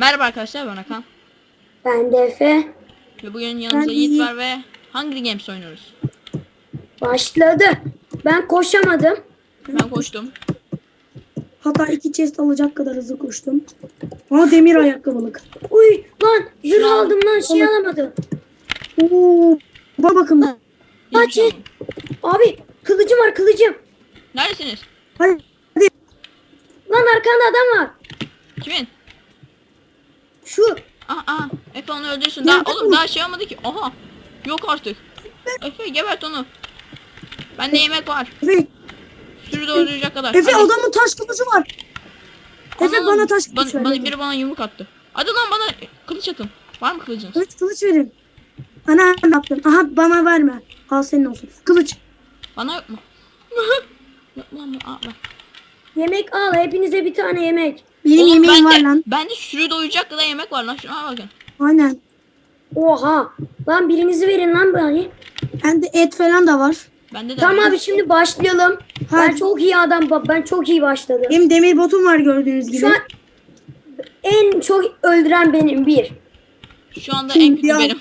Merhaba arkadaşlar ben Hakan. Ben de Efe. Ve bugün yanımızda Ben Yiğit var ve Hungry Games oynuyoruz. Başladı. Ben koşamadım. Ben koştum. Hatta iki chest alacak kadar hızlı koştum. Ama demir ayakkabılık. Uy lan zırh Şu an- aldım lan şey alamadım. Oo, bak bakın. Hiçbir Kaç şey olmadı. Abi kılıcım var kılıcım. Neredesiniz? Hadi. Lan arkanda adam var. Kimin? Şu. Aa, aa Efe onu öldürsün. Daha, oğlum daha şey olmadı ki. Oha. Yok artık. Efe gebert onu. Bende yemek var. Efe, Sürü doyuracak kadar. Efe Hadi. adamın taş kılıcı var. Efe Ana, bana taş bana, kılıç ver. bana, biri bana yumruk attı. Hadi lan bana kılıç atın. Var mı kılıcınız? Kılıç kılıç verin. Ana ne yaptın? Aha bana verme. Al senin olsun. Kılıç. Bana yok mu? yok lan? Aa, bak. Yemek al hepinize bir tane yemek. Benim Oğlum, yemeğim bende, var lan. Bende sürü doyuracak kadar yemek var lan. Şuna bakın. Aynen. Oha. Lan birinizi verin lan bana. Bende et falan da var. Bende de Tamam var. abi şimdi başlayalım. Ben Hadi. çok iyi adam bak ben çok iyi başladım. Benim demir botum var gördüğünüz gibi. Şu an en çok öldüren benim bir. Şu anda en kötü ya- benim.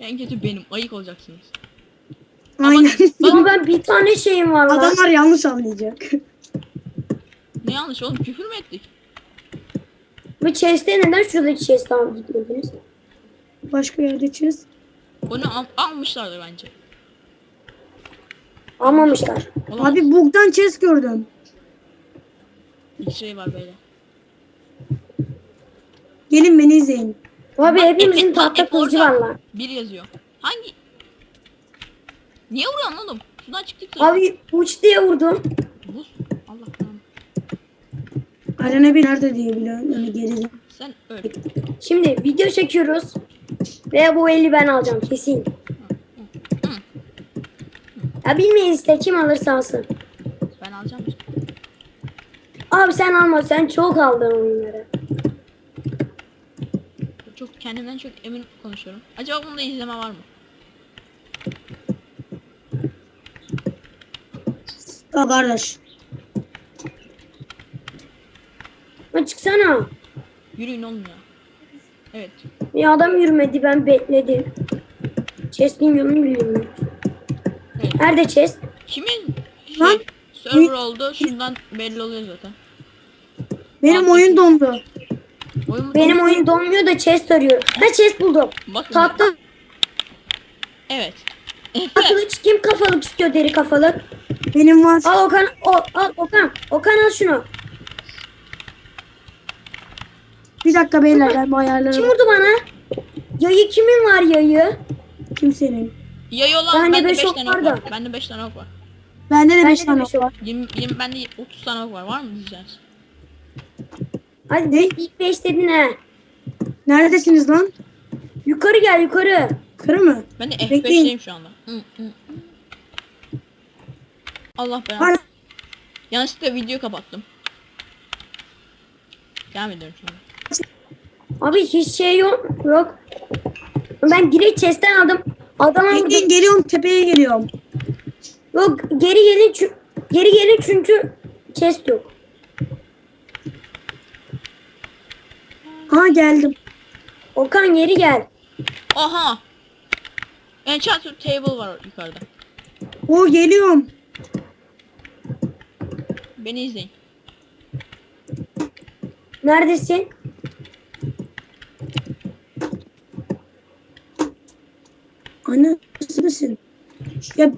En kötü benim. Ayık olacaksınız. Aynen. Ama ben bir tane şeyim var lan. Adamlar yanlış anlayacak. Ne yanlış oğlum? Küfür mü ettik? Bu chest'e neden şuradaki chest'e alıp gitmediniz? Başka yerde çiz. Onu al- almışlardır bence. Almamışlar. Olamaz. Abi bug'dan chest gördüm. Bir şey var böyle. Gelin beni izleyin. Abi hepimizin Efe- tahta Efe kılıcı var lan. Bir yazıyor. Hangi? Niye vuruyorsun oğlum? Şuradan çıktık. Abi uç diye vurdum. Arena bir nerede diye biliyorum. Öyle geride. Sen öl. Şimdi video çekiyoruz. Ve bu eli ben alacağım kesin. Ya bilmeyin işte kim alırsa alsın. Ben alacağım. Abi sen alma sen çok aldın oyunları. Çok kendimden çok emin konuşuyorum. Acaba bunda izleme var mı? Kardeş. Ha çıksana. Yürüyün oğlum ya. Evet. Bir adam yürümedi ben bekledim. Chest bilmiyorum yürüyorum. Evet. Nerede chest? Kimin Lan, şey, server oldu şundan belli oluyor zaten. Benim Abi, oyun dondu. Oyun mu? Benim oyun donmuyor da chest arıyor. Ha chest buldum. Bakın. Tahta Evet. kılıç kim kafalık istiyor deri kafalık? Benim var. Al Okan, o, al Okan. Okan al şunu. Bir dakika beyler ben bu ayarları Kim vurdu bana? Yayı kimin var yayı? kimsenin. Yay olan Bende bende beş 5 ok tane var ok var. Bende 5 tane ok var. Bende de Bende 5 de tane ok var. 20, 20 bende 30 tane ok var. Var mı diyeceğiz? Hadi de ilk beş dedin he. Neredesiniz lan? Yukarı gel yukarı. Kırı mı? Ben de Bekleyin. F5'teyim şu anda. Hı, hı. Allah belanı. Yanlışlıkla video kapattım. Devam ediyorum şu anda. Abi hiç şey yok. Yok. Ben direkt chest'ten aldım. Adama Bekleyin vurdum. geliyorum tepeye geliyorum. Yok geri gelin çü- geri gelin çünkü chest yok. Ha geldim. Okan geri gel. Aha! Enchanted table var yukarıda. O geliyorum. Beni izleyin. Neredesin? Anasını Ya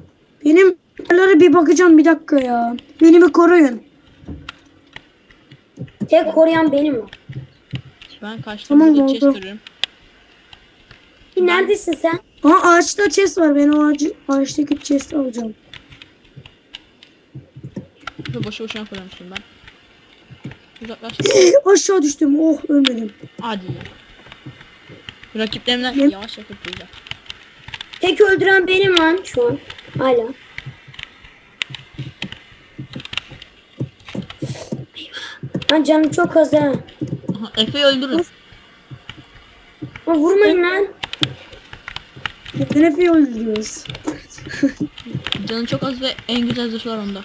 benim ayarlara bir bakacağım bir dakika ya. Beni bir koruyun. Tek koruyan benim. Ben kaçtım Tamam, burada oldu. chest arıyorum. Bir Neredesin sen? Aa ağaçta chest var. Ben o ağacı, ağaçtaki chest alacağım. Boşu boşuna koymuşum ben. Uzaklaş. Aşağı düştüm. Oh ölmedim. Hadi ya. Rakiplerimden yavaş yakıp duyacağım. Tek öldüren benim lan şu an. Hala. Lan canım çok az ha. Aha, Efe'yi öldürün. Lan Vurmayın lan. Neden Efe'yi öldürüyoruz? Canı çok az ve en güzel zırhlar onda.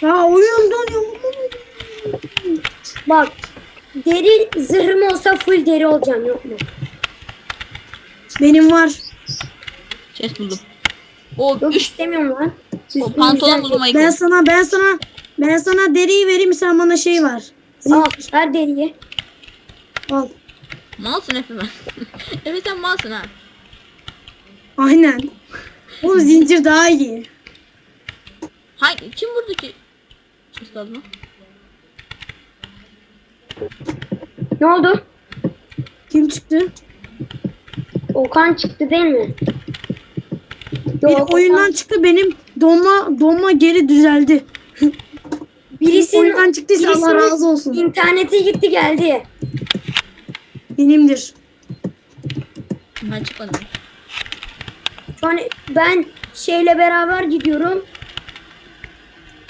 Ya oyun donuyor. Bak deri zırhım olsa full deri olacağım yok mu? Benim var. Chest buldum. O Yok üst istemiyorum lan. o Üstüm pantolon güzel. buldum. Ben sana ben sana ben sana deriyi vereyim sen bana şey var. Al ver deriyi. Al. Malsın Efe ben. Efe sen malsın ha. Aynen. O zincir daha iyi. Hangi kim vurdu ki? Chest. Ne oldu? Kim çıktı? Okan çıktı değil mi? Biri Yok, oyundan Okan- çıktı benim donma donma geri düzeldi. birisinin oyundan çıktıysa Allah birisinin razı olsun. İnterneti gitti geldi. Benimdir. Ben çıkmadım. Şu an ben şeyle beraber gidiyorum.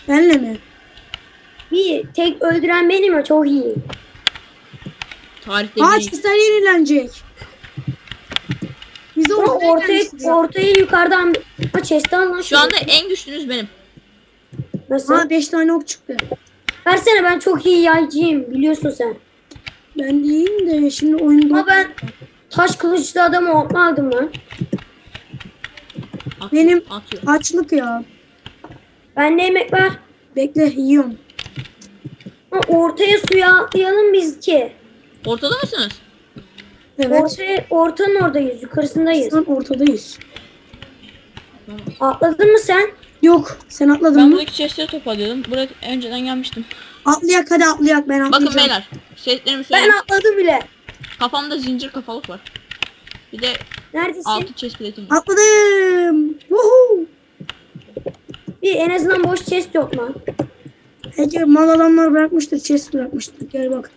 Benle mi? Bir tek öldüren benim ya çok iyi. Tarihte Aa bir chestler yenilenecek. Biz de ortaya ortaya, gelmişiz. ortaya yukarıdan ha chest'i al lan Şu anda en güçlünüz benim. Nasıl? Aa 5 tane ok çıktı. Versene ben çok iyi yaycıyım biliyorsun sen. Ben değilim de şimdi oyunda Ama ben taş kılıçlı adamı aldım lan. At, Benim- atıyor. açlık ya. Bende yemek var. Bekle yiyorum. Ha, ortaya suya atlayalım biz ki. Ortada mısınız? Evet. Ortaya, ortanın oradayız yukarısındayız. An ortadayız. Atladın mı sen? Yok sen atladın Ben mı? buradaki chestleri topluyordum. Buraya önceden gelmiştim. Atlayak hadi atlayak ben atlayacağım. Bakın beyler. Setlerimi Ben söyleyeyim. atladım bile. Kafamda zincir kafalık var. Bir de Neredesin? altı chest plate'im var. Atladım. Woohoo. Bir en azından boş chest yok lan. Ece mal adamlar bırakmıştır. Chest bırakmıştır. Gel bak.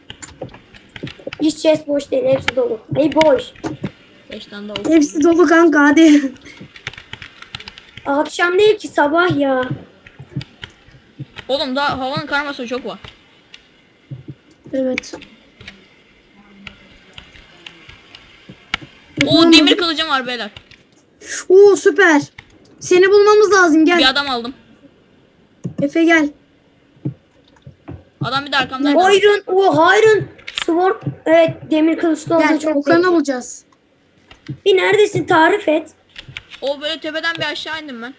Hiç chest boş değil hepsi dolu. Ey boş. Beş tane daha ok. Hepsi dolu kanka hadi. Akşam değil ki sabah ya. Oğlum daha havanın karması çok var. evet. O demir kılıcım var beyler. Oo süper. Seni bulmamız lazım gel. Bir adam aldım. Efe gel. Adam bir de arkamdan. Iron, o Iron Sword. Evet demir kılıçlı olduğu Gel çok Okan'ı belli. bulacağız. Bir neredesin tarif et. O böyle tepeden bir aşağı indim ben.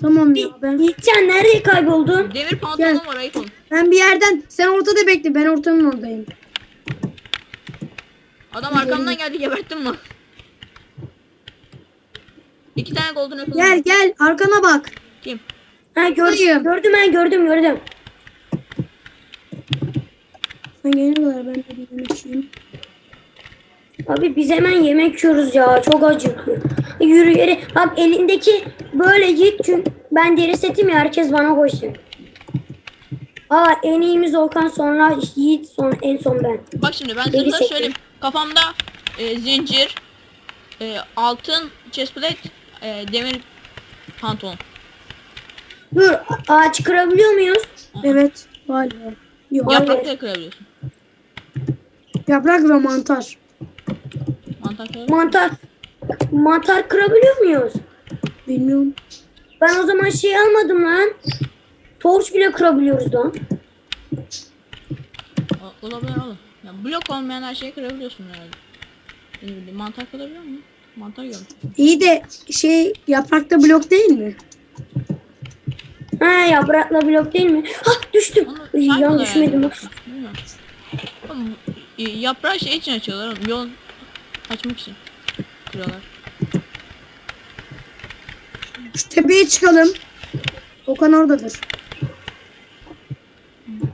Tamam Bir, ya ben. Yiğitcan nereye kayboldun? Demir pantolonum Gel. var ayıp. Ben bir yerden sen ortada bekle ben ortanın oradayım. Adam arkamdan geldi geberttim lan. İki tane golden apple Gel gel arkana bak. Kim? Ha gördüm, Buradayım. gördüm ben gördüm gördüm. Sen gelene kadar ben de bir yiyeyim. Abi biz hemen yemek yiyoruz ya çok acıkıyor. Yürü yürü. Bak elindeki böyle git çünkü ben deri setim ya herkes bana koşuyor. Aa en iyimiz Okan sonra Yiğit sonra en son ben. Bak şimdi ben Deri seti. söyleyeyim. Kafamda e, zincir, e, altın chestplate, e, demir pantolon. Dur ağaç kırabiliyor muyuz? Evet galiba. Yok. Hayır. Yaprakları kırabiliyorsun. Yaprak ve mantar. Mantar kırabiliyor Mantar mantar kırabiliyor muyuz? Bilmiyorum. Ben o zaman şey almadım lan. Torç bile kırabiliyoruz lan. O- Olabilir oğlum. Ya blok olmayan her şeyi kırabiliyorsun herhalde. Ne bileyim, mantar kırabiliyor musun? Mantar yiyorum. İyi de şey yaprakta blok değil mi? Ha yaprakla blok değil mi? Ha düştüm. Onu Ay, yan yani. düşmedim. Bilmiyorum. Oğlum, e, yaprağı şey için açıyorlar. Yol açmak için. Kırıyorlar. Şu tepeye çıkalım. Okan oradadır.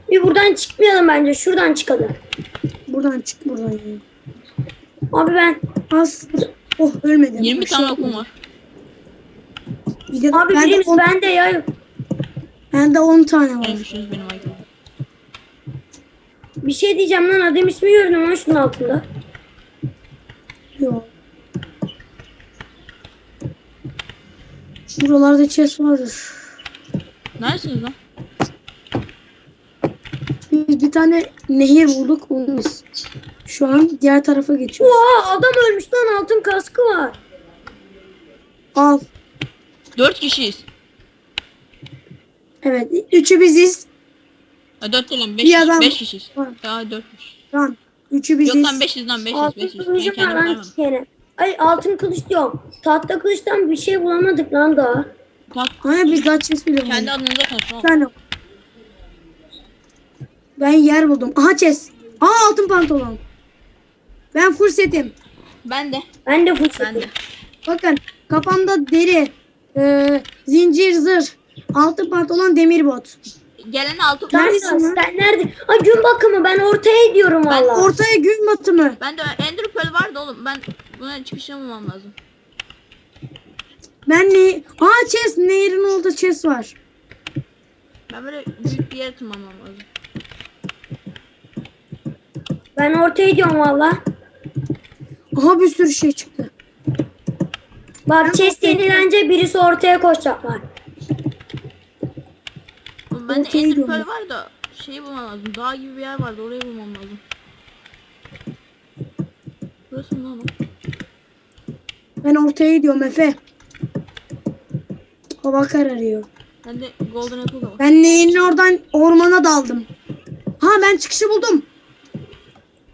Bir buradan çıkmayalım bence. Şuradan çıkalım. Buradan çık buradan. yani. Abi ben Az. Oh ölmedim. 20 Aşağı tane okum var. Bir de, abi ben, de birimiz on, bende ya. ben de 10 tane var. Benim. Bir şey diyeceğim lan adam ismi gördüm lan şunun altında. Yok. Buralarda chest vardır. Neredesiniz lan? Biz bir tane nehir bulduk onu biz. Şu an diğer tarafa geçiyoruz. Oha adam ölmüş lan altın kaskı var. Al. 4 kişiyiz. Evet. Üçü biziz. Ha, 4 değil lan Bir adam- 5 5 kişiyiz. Ya 4'müş. Tamam. Üçü Yok biziz. lan 500 lan 500 Altın 500. Ben kılıcım var kendim lan iki kere. Ay altın kılıç diyorum. Tahta kılıçtan bir şey bulamadık lan daha. Bak Hani biz daha chest bile kendi bulmadık. adınıza. Bir tane. Ben yer buldum. Aha chest. Aa altın pantolon. Ben full setim. Ben de. Ben de full Ben de. Bakın kafamda deri, e, zincir zırh, altın pantolon, demir bot. Gelen altı Sen, Neredesin lan? sen nerede? Ay gün bakımı ben ortaya gidiyorum Ben valla. Ortaya gün batımı. Ben de Ender Pearl vardı oğlum. Ben buna çıkışını bulmam lazım. Ben ne? Aa chest. Nehrin orada chest var. Ben böyle büyük bir yere tırmanmam lazım. Ben ortaya gidiyorum valla. Aha bir sürü şey çıktı. Bak chest yenilince birisi ortaya koşacaklar. Oğlum bende Ortaya Ender Pearl var da şeyi bulmam lazım. Dağ gibi bir yer vardı orayı bulmam lazım. Burası mı lan o? Ben ortaya gidiyorum Efe. Hava kararıyor. Bende Golden Apple da var. Ben neyin oradan ormana daldım. Ha ben çıkışı buldum.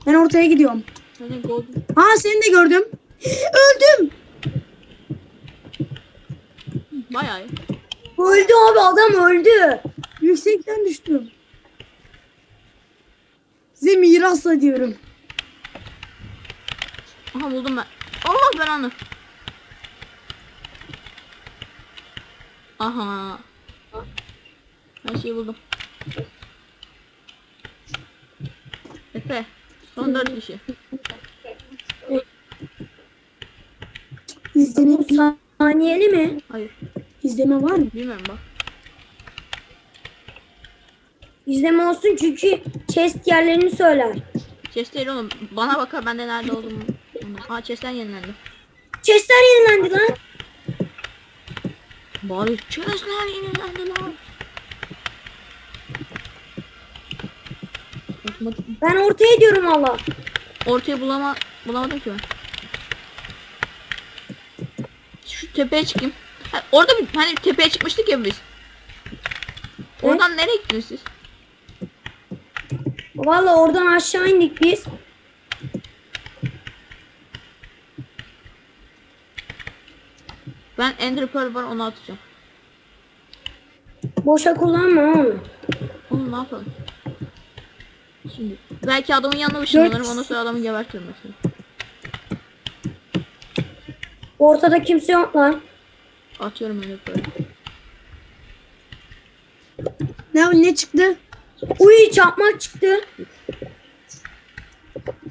Ben ortaya gidiyorum. Bende Golden... Ha seni de gördüm. Öldüm. Bayağı. Öldü abi adam öldü. Yüksekten düştüm. Size mirasla diyorum. Aha buldum ben. Allah belanı. Aha. Her şeyi buldum. Efe. Son dört kişi. İzleme, Saniyeli mi? Hayır. izleme var mı? Bilmiyorum bak. İzleme olsun çünkü chest yerlerini söyler. Chest değil oğlum. Bana bakar ben de nerede olduğumu. Aa chestler yenilendi. Chestler yenilendi lan. Bari chestler yenilendi lan. Ben ortaya gidiyorum valla. Ortaya bulama, bulamadım ki ben. Şu tepeye çıkayım. Ha, orada bir hani tepeye çıkmıştık ya biz. Oradan nereye gittiniz siz? Valla oradan aşağı indik biz. Ben Ender Pearl var onu atacağım. Boşa kullanma onu. Oğlum ne yapalım? Şimdi belki adamın yanına ışınlanırım ondan sonra adamı gebertirim mesela. Ortada kimse yok lan. Atıyorum Ender Pearl'ü. Ne ne çıktı? Uy çakmak çıktı.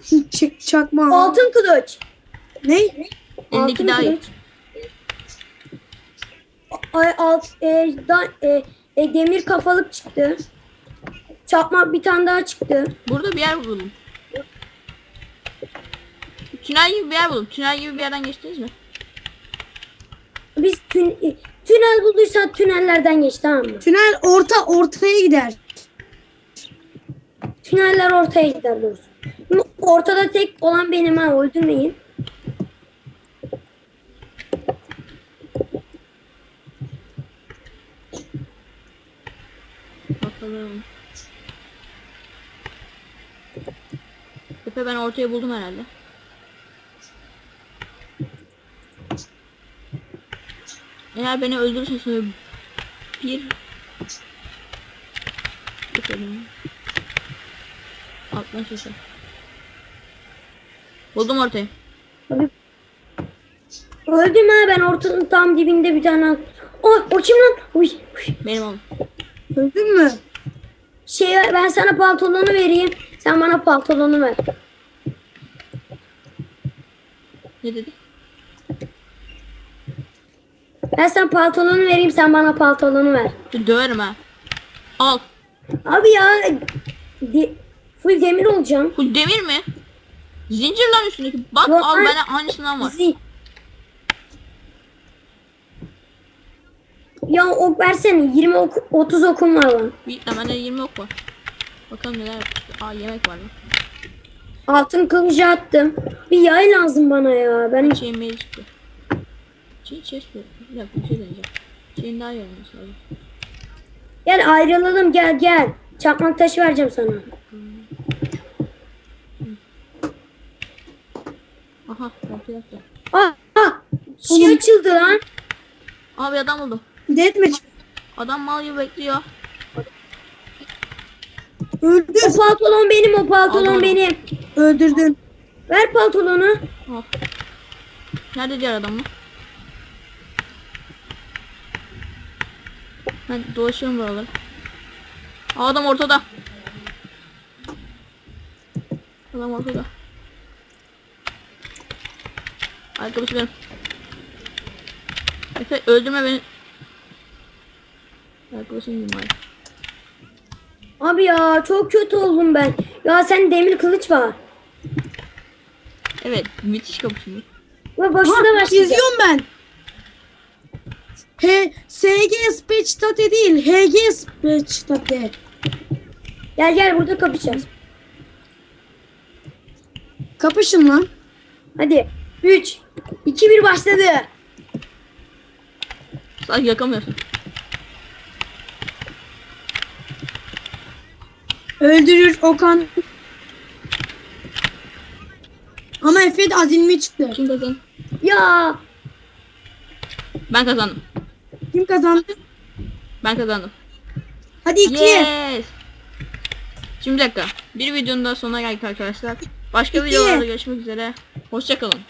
Çık çakma. Altın kılıç. Ne? Elindeki Altın daha iyi. kılıç. Ay alt e, da, e, e, demir kafalık çıktı. Çakmak bir tane daha çıktı. Burada bir yer buldum. Tünel gibi bir yer buldum. Tünel gibi bir yerden geçtiniz mi? Biz tün, e, tünel bulduysan tünellerden geç tamam mı? Tünel orta ortaya gider. Tüneller ortaya gider doğrusu. Ortada tek olan benim ha öldürmeyin. Bakalım. Tepe ben ortaya buldum herhalde. Eğer beni öldürürse sonra bir Bakalım. Altına şaşı. Buldum ortayı. Öldüm ha ben ortanın tam dibinde bir tane. O, o kim lan? Uy, uy. Benim oğlum. Öldün mü? Şey ben sana pantolonu vereyim. Sen bana pantolonu ver. Ne dedi? Ben sana pantolonu vereyim sen bana pantolonu ver. Döverim ha. Al. Abi ya de, full demir olacağım. Bu demir mi? Zincir lan üstündeki. Bak Yok, al ay- bende aynısından var. Zi- Ya ok versene 20 ok 30 okum var lan. Bir de bende 20 ok var. Bakalım neler yapmıştı. Aa yemek var lan. Altın kılıcı attım. Bir yay lazım bana ya. Ben Chain mail çıktı. Chain chest mi? Bir dakika bir şey deneyeceğim. Chain daha iyi olması lazım. gel ayrılalım gel gel. Çakmak taşı vereceğim sana. Aha yaptı yaptı. Aa, şey açıldı lan. Abi adam buldum. Deathmatch. Adam mal gibi bekliyor. Öldür. O pantolon benim, o pantolon Aldım. benim. Öldürdün. Ver pantolonu. Oh. Nerede diğer adam mı? Ben dolaşıyorum buraları. Adam ortada. Adam ortada. Arkadaş benim. Efe öldürme beni. Arkadaşım gibi ay. Abi ya çok kötü oldum ben. Ya sen demir kılıç var. Evet müthiş kapışma. Ve başına Ha, başlayacak. izliyorum ben. H SG Speech Tate değil. HG Speech Tate. Gel gel burada kapışacağız. Kapışın lan. Hadi. 3, 2, 1 başladı. Sanki yakamıyorsun. Öldürür Okan. Ama Efe de azilmi çıktı. Kim kazandı? Ya Ben kazandım. Kim kazandı? Ben kazandım. Hadi ikiye. Yes. Şimdi bir dakika. Bir videonun daha sonuna geldik arkadaşlar. Başka İki. videolarda görüşmek üzere. Hoşçakalın.